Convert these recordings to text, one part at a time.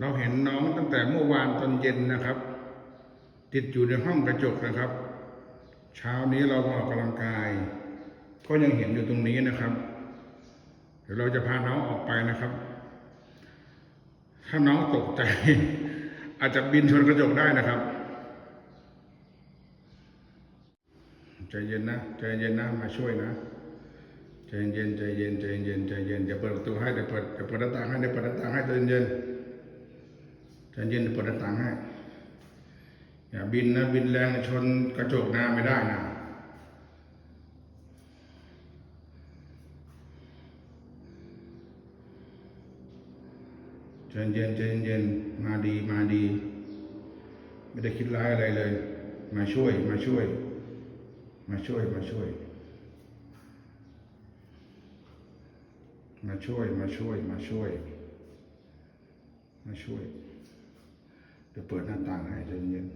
เราเห็นน้องตั้งแต่เมื่อวานตอนเย็นนะครับ ติดอยู่ในห้องกระจกนะครับ เช้านี้เราออกกำลังกาย ก็ยังเห็นอยู่ตรงนี้นะครับ เดี๋ยวเราจะพาน้องออกไปนะครับ ถ้าน้องตกใจ อาจจะบินชนกระจกได้นะครับใจเย็นนะใจเย็นนะมาช่วยนะใจเย็นใจเย็นใจเย็นใจเย็นเดี๋ยวเปิดประตูให้เดี๋ยวเปิดเดี๋ยวเปิดหน้าต่างให้เดี๋ยวเปิดหน้าต่างให้ใจเย็น เย็นเดี๋ยวเปิดหน้าต่างให้ อย่าบินนะบินแรงชนกระจกหน้าไม่ได้นะใจเย็นใจเย็นมาดีมาดี ไม่ได้คิดร้ายอะไรเลย มาช่วย มาช่วย มาช่วย มาช่วย มาช่วย มาช่วย มาช่วย มาช่วย เดี๋ยวเปิดหน้าต่างให้ใจเย็น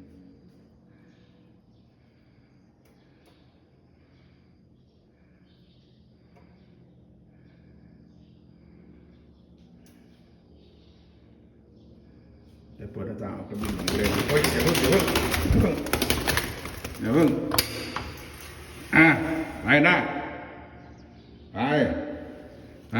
เดี๋ยวเปิดหน้าต่างออกกระบี่เลยวโอ้ยเดี๋ยวเพิ่งเดี๋ยวเพิ่งเดี๋ยวเพิ่งอะไปนะไปไป